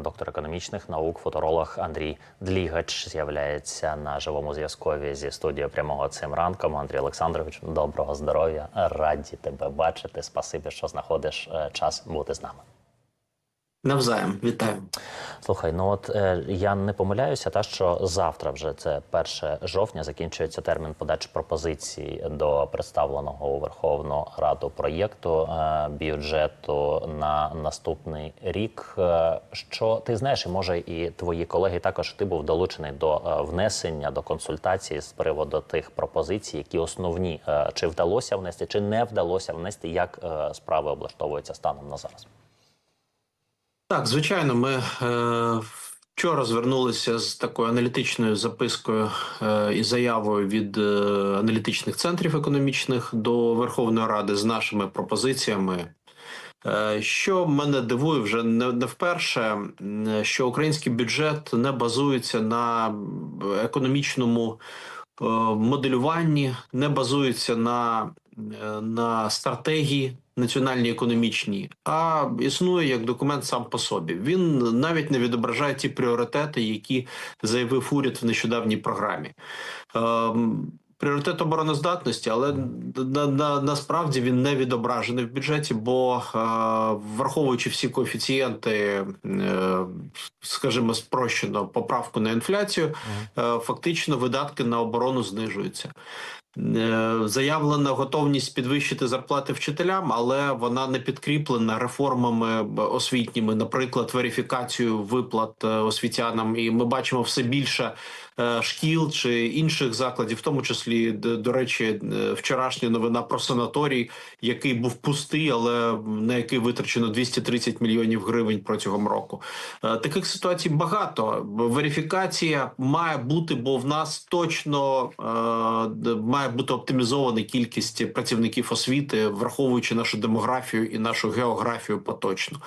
Доктор економічних наук, фоторолог Андрій Длігач з'являється на живому зв'язкові зі студією прямого цим ранком. Андрій Олександрович, доброго здоров'я! Раді тебе бачити. Спасибі, що знаходиш е, час бути з нами. Навзаєм, вітаю. Слухай, ну от е, я не помиляюся, та що завтра вже це 1 жовтня закінчується термін подачі пропозицій до представленого у Верховну Раду проєкту е, бюджету на наступний рік. Е, що ти знаєш, і може і твої колеги також ти був долучений до е, внесення до консультації з приводу тих пропозицій, які основні е, чи вдалося внести, чи не вдалося внести, як е, справи облаштовуються станом на зараз. Так, звичайно, ми е, вчора звернулися з такою аналітичною запискою е, і заявою від е, аналітичних центрів економічних до Верховної Ради з нашими пропозиціями. Що мене дивує вже не, вперше, що український бюджет не базується на економічному моделюванні, не базується на, на стратегії національній економічній, а існує як документ сам по собі. Він навіть не відображає ті пріоритети, які заявив уряд в нещодавній програмі. Ем, Пріоритет обороноздатності, але на, на, насправді він не відображений в бюджеті, бо е, враховуючи всі коефіцієнти, е, скажімо, спрощено поправку на інфляцію, е, фактично видатки на оборону знижуються. Е, Заявлена готовність підвищити зарплати вчителям, але вона не підкріплена реформами освітніми, наприклад, верифікацією виплат е, освітянам. І ми бачимо все більше е, шкіл чи інших закладів, в тому числі до речі, вчорашня новина про санаторій, який був пустий, але на який витрачено 230 мільйонів гривень протягом року. Таких ситуацій багато. Верифікація має бути, бо в нас точно д- має бути оптимізована кількість працівників освіти, враховуючи нашу демографію і нашу географію поточно.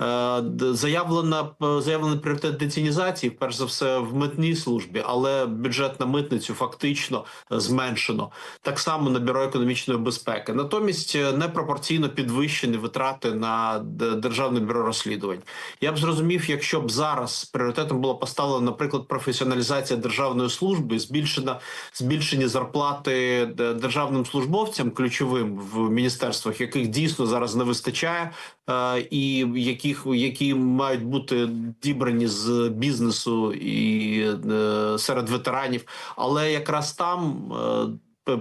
Е, Заявлена заявлений пріоритет децінізації, перш за все, в митній службі, але бюджет на митницю фактично е, зменшено. Так само на бюро економічної безпеки. Натомість е, непропорційно підвищені витрати на державне бюро розслідувань. Я б зрозумів, якщо б зараз пріоритетом було поставлено, наприклад, професіоналізація державної служби, збільшена збільшені зарплати д- державним службовцям, ключовим в міністерствах, яких дійсно зараз не вистачає, е, і яких які мають бути дібрані з бізнесу і е, серед ветеранів, але якраз там.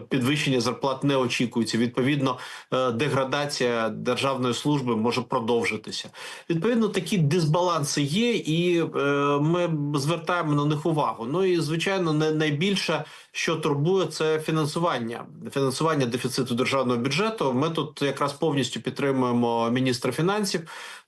Підвищення зарплат не очікується. Відповідно, е, деградація державної служби може продовжитися. Відповідно, такі дисбаланси є, і е, ми звертаємо на них увагу. Ну і звичайно, не найбільше, що турбує, це фінансування. Фінансування дефіциту державного бюджету. Ми тут якраз повністю підтримуємо міністра фінансів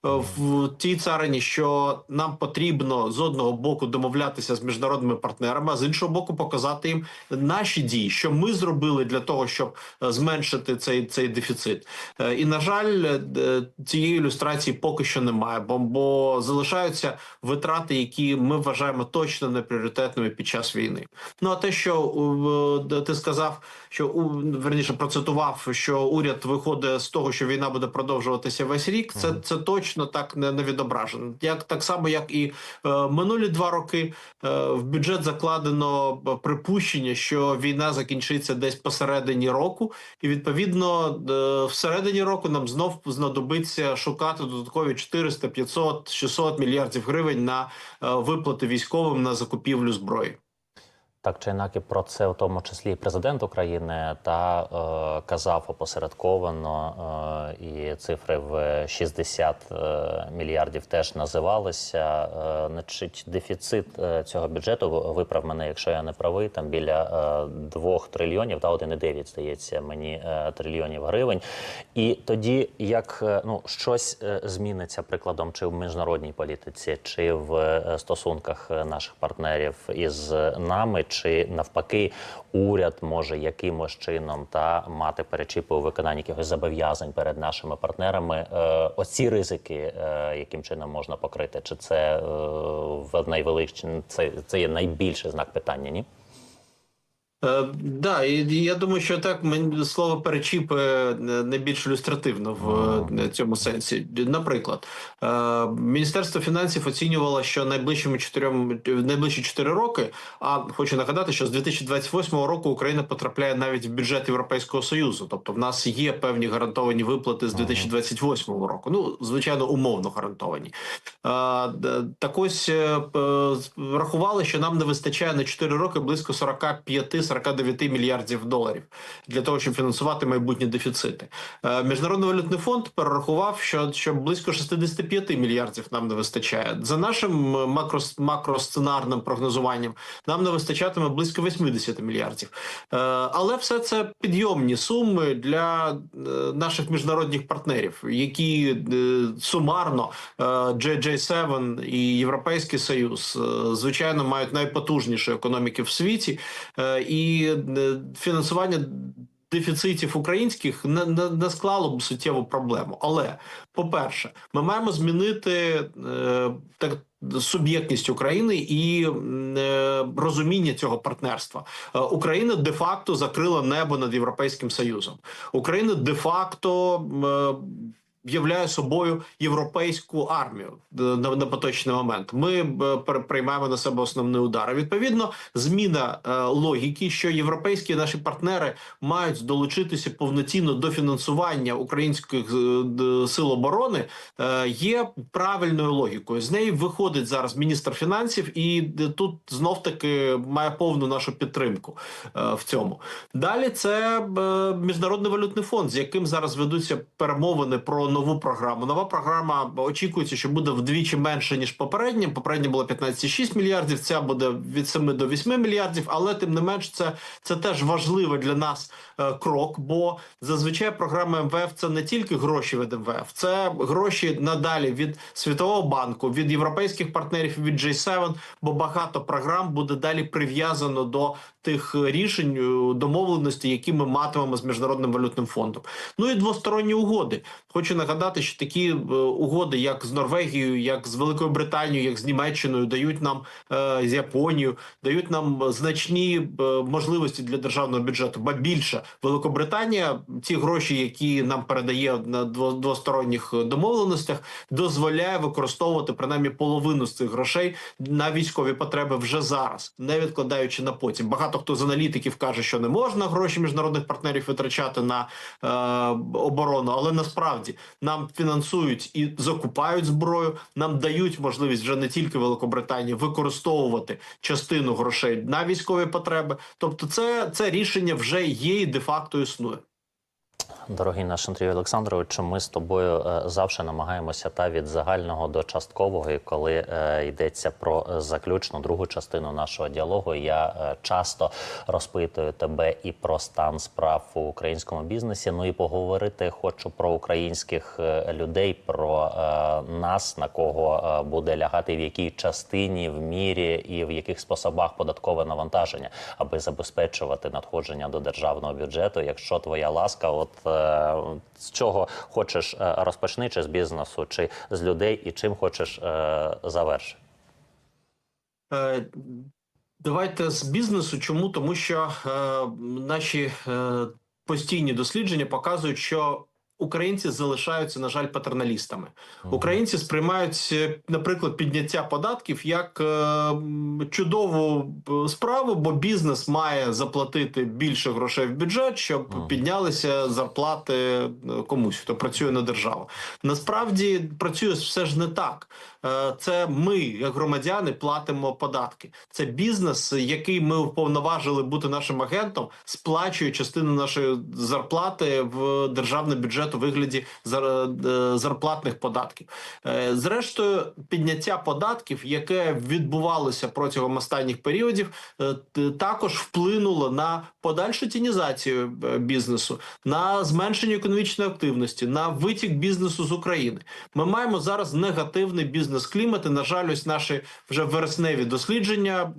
в тій царині, що нам потрібно з одного боку домовлятися з міжнародними партнерами, а з іншого боку, показати їм наші дії, що ми зробили для того, щоб е, зменшити цей, цей дефіцит. Е, І на жаль, е, цієї ілюстрації поки що немає, бо, бо залишаються витрати, які ми вважаємо точно непріоритетними під час війни. Ну а те, що е, ти сказав, що верніше процитував, що уряд виходить з того, що війна буде продовжуватися весь рік. Це це точно так не, не відображено. Як так само, як і е, минулі два роки е, в бюджет закладено припущення, що війна закінчиться десь посередині року, і відповідно е, всередині року нам знов знадобиться шукати додаткові 400, 500, 600 мільярдів гривень на е, виплати військовим на закупівлю зброї. Так чи інакше про це, в тому числі президент України, та е, казав опосередковано, е, і цифри в 60 е, мільярдів теж називалися. Е, значить, дефіцит е, цього бюджету, виправ мене, якщо я не правий, там біля е, 2 трильйонів, та 1,9, здається, мені е, трильйонів гривень. І тоді, як е, ну щось е, зміниться прикладом, чи в міжнародній політиці, чи в е, стосунках е, наших партнерів із нами, чи навпаки, уряд може якимось чином та мати перечіпи у виконанні якихось зобов'язань перед нашими партнерами. Е, оці ризики, е, яким чином можна покрити, чи це е, в найвеличні це, це є найбільший знак питання? Ні? Е, да, і я думаю, що так мені слово перечіп найбільш ілюстративно в е, цьому сенсі. Наприклад, е, Міністерство фінансів оцінювало, що найближчими чотирьом найближчі чотири роки. А хочу нагадати, що з 2028 року Україна потрапляє навіть в бюджет Європейського союзу. Тобто, в нас є певні гарантовані виплати з 2028 року. Ну, звичайно, умовно гарантовані. Е, Так ось е, рахували, що нам не вистачає на 4 роки близько 45-49 мільярдів доларів для того, щоб фінансувати майбутні дефіцити. Е, Міжнародний валютний фонд перерахував, що, що близько 65 мільярдів нам не вистачає. За нашим е, макрос, макросценарним прогнозуванням нам не вистачатиме близько 80 мільярдів. Е, Але все це підйомні суми для наших міжнародних партнерів, які сумарно е, JJ7 і Європейський Союз звичайно мають найпотужніші економіки в світі, е, і е, фінансування дефіцитів українських не, не, не склало б суттєву проблему. Але по-перше, ми маємо змінити е, так. Суб'єктність України і е, розуміння цього партнерства Е, Україна де-факто закрила небо над Європейським Союзом. Україна де-факто е, являє собою європейську армію на, на поточний момент. Ми е, приймаємо на себе основний удар. Відповідно, зміна е, логіки, що європейські наші партнери мають долучитися повноцінно до фінансування українських е, сил оборони, е, є правильною логікою. З неї виходить зараз міністр фінансів, і е, тут знов таки має повну нашу підтримку е, в цьому. Далі це е, міжнародний валютний фонд, з яким зараз ведуться перемовини про нову програму. Нова програма очікується, що буде вдвічі менше ніж попередня. Попередня була 15,6 мільярдів. Ця буде від 7 до 8 мільярдів. Але тим не менш, це, це теж важливий для нас е, крок. Бо зазвичай програма МВФ це не тільки гроші від МВФ, це гроші надалі від Світового банку, від європейських партнерів, від G7, бо багато програм буде далі прив'язано до тих рішень е, домовленостей, які ми матимемо з міжнародним валютним фондом. Ну і двосторонні угоди. Хочу нагадати, що такі е, угоди, як з Норвегією, як з Великою Британією, як з Німеччиною, дають нам е, з Японією, дають нам значні е, можливості для державного бюджету. Ба більше Великобританія ті гроші, які нам передає на дво- двосторонніх домовленостях, дозволяє використовувати принаймні половину з цих грошей на військові потреби вже зараз, не відкладаючи на потім. Багато хто з аналітиків каже, що не можна гроші міжнародних партнерів витрачати на е, оборону, але насправді нам фінансують і закупають зброю. Нам дають можливість вже не тільки Великобританії використовувати частину грошей на військові потреби. Тобто, це, це рішення вже є і де-факто існує. Дорогий наш Андрій Олександрович, ми з тобою е, завжди намагаємося та від загального до часткового. І коли е, йдеться про заключну другу частину нашого діалогу, я е, часто розпитую тебе і про стан справ у українському бізнесі. Ну і поговорити хочу про українських людей, про нас, на кого буде лягати в якій частині, в мірі і в яких способах податкове навантаження, аби забезпечувати надходження до державного бюджету. Якщо твоя ласка, от з чого хочеш е, розпочни, чи з бізнесу, чи з людей, і чим хочеш е, завершити? Е, Давайте з бізнесу. Чому? Тому що е, наші е, постійні дослідження показують, що українці залишаються, на жаль, патерналістами. Українці сприймають, е, наприклад, підняття податків як е, чудову е, справу, бо бізнес має заплатити більше грошей в бюджет, щоб піднялися зарплати комусь, хто працює на державу. Насправді працює все ж не так. Це ми, як громадяни, платимо податки. Це бізнес, який ми уповноважили бути нашим агентом, сплачує частину нашої зарплати в державний бюджет у вигляді е, зарплатних податків. Е, Зрештою, підняття податків, яке відбувалося протягом останніх періодів, е, також вплинуло на подальшу тінізацію бізнесу, на зменшення економічної активності, на витік бізнесу з України. Ми маємо зараз негативний бізнес-клімат. На жаль, ось наші вже вересневі дослідження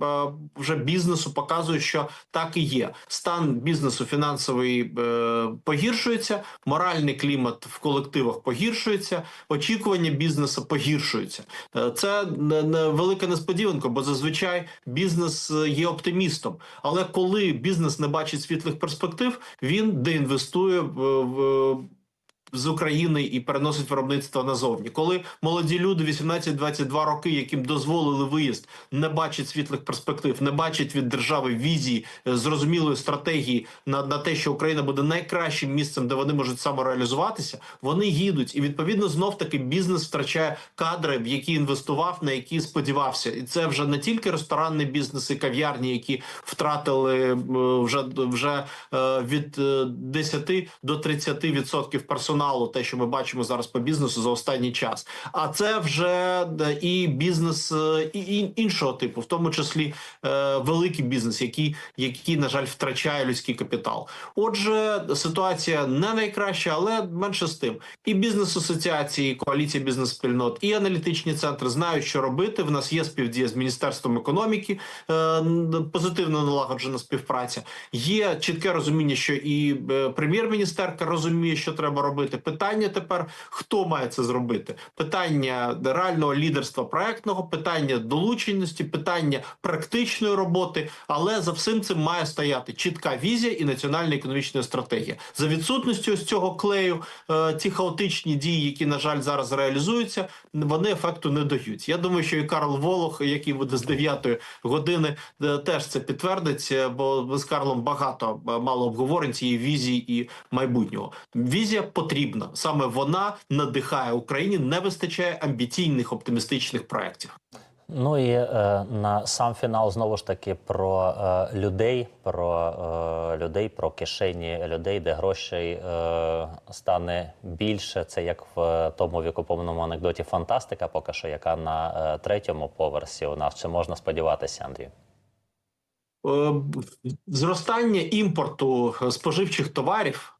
вже бізнесу показують, що так і є. Стан бізнесу фінансовий погіршується, моральний клімат в колективах погіршується, очікування бізнесу погіршуються. Е, Це велика несподіванка, бо зазвичай бізнес е, є оптимістом. Але коли бізнес не бачить світлих перспектив, він деінвестує в. З України і переносить виробництво назовні. Коли молоді люди 18-22 роки, яким дозволили виїзд, не бачать світлих перспектив, не бачать від держави візії, е, зрозумілої стратегії на, на те, що Україна буде найкращим місцем, де вони можуть самореалізуватися, вони їдуть. І відповідно знов таки бізнес втрачає кадри, в які інвестував, на які сподівався. І це вже не тільки ресторанний бізнес і кав'ярні, які втратили е, вже вже е, від е, 10 до 30% відсотків персоналу, те, що ми бачимо зараз по бізнесу за останній час. А це вже е, і бізнес е, і, іншого типу, в тому числі е, великий бізнес, який, який на жаль втрачає людський капітал. Отже, ситуація не найкраща, але менше з тим. І бізнес асоціації, і коаліція бізнес спільнот, і аналітичні центри знають, що робити. В нас є співдія з міністерством економіки, позитивно налагоджена співпраця. Є чітке розуміння, що і прем'єр-міністерка розуміє, що треба робити. Питання тепер хто має це зробити? Питання реального лідерства проектного, питання долученості, питання практичної роботи. Але за всім цим має стояти чітка візія і національна економічна стратегія. За відсутністю ось цього клею, е, ті хаотичні дії, які на жаль зараз реалізуються, вони ефекту не дають. Я думаю, що і Карл Волох, який буде з 9 години, е, теж це підтвердить, е, бо з Карлом багато мало обговорень цієї візії і майбутнього. Візія потрібна саме вона надихає Україні. Не вистачає амбіційних оптимістичних проєктів. Ну і е, на сам фінал знову ж таки про е, людей, про е, людей, про кишені людей, де грошей е, стане більше. Це як в тому вікопомному анекдоті фантастика, поки що, яка на е, третьому поверсі у нас. Чи можна сподіватися, Андрій? Е, Зростання імпорту е, споживчих товарів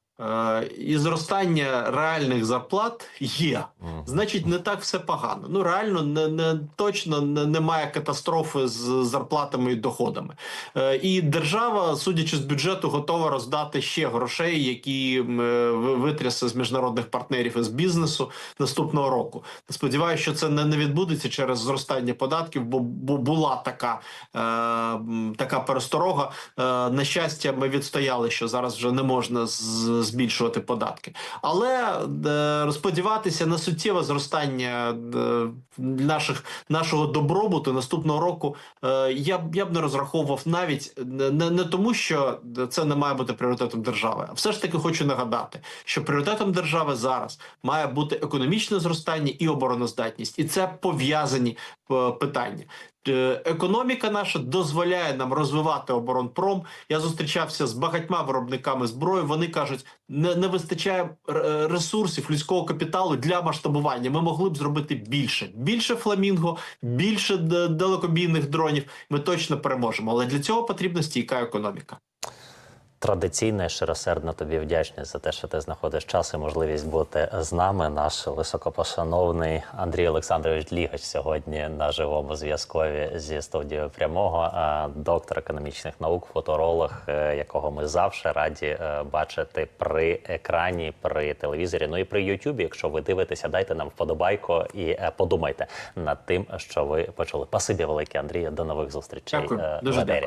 і зростання реальних зарплат є. Значить, не так все погано. Ну реально не, не точно не, немає катастрофи з зарплатами і доходами. Е, і держава, судячи з бюджету, готова роздати ще грошей, які е, витрясе з міжнародних партнерів і з бізнесу наступного року. Сподіваюся, що це не, не відбудеться через зростання податків, бо, бо була така, е, така пересторога. Е, на щастя, ми відстояли, що зараз вже не можна з- збільшувати податки. Але е, сподіватися на суттєве зростання е, наших нашого добробуту наступного року е, я б я б не розраховував навіть не, не, тому, що це не має бути пріоритетом держави. А все ж таки хочу нагадати, що пріоритетом держави зараз має бути економічне зростання і обороноздатність, і це пов'язані питання. Е, Економіка наша дозволяє нам розвивати оборонпром. Я зустрічався з багатьма виробниками зброї. Вони кажуть, не, не вистачає ресурсів людського капіталу для масштабування. Ми могли б зробити більше, більше фламінго, більше далекобійних дронів. Ми точно переможемо. Але для цього потрібна стійка економіка. Традиційно і щиросердно тобі вдячний за те, що ти знаходиш час і можливість бути з нами. Наш високопошановний Андрій Олександрович Лігач сьогодні на живому зв'язкові зі студією прямого, доктор економічних наук, фоторолог, е, якого ми завжди раді е, бачити при екрані, при телевізорі. Ну і при Ютубі. Якщо ви дивитеся, дайте нам вподобайку і е, подумайте над тим, що ви почули. Пасибі велике, Андрію. До нових зустрічей. Дякую. Дуже дякую.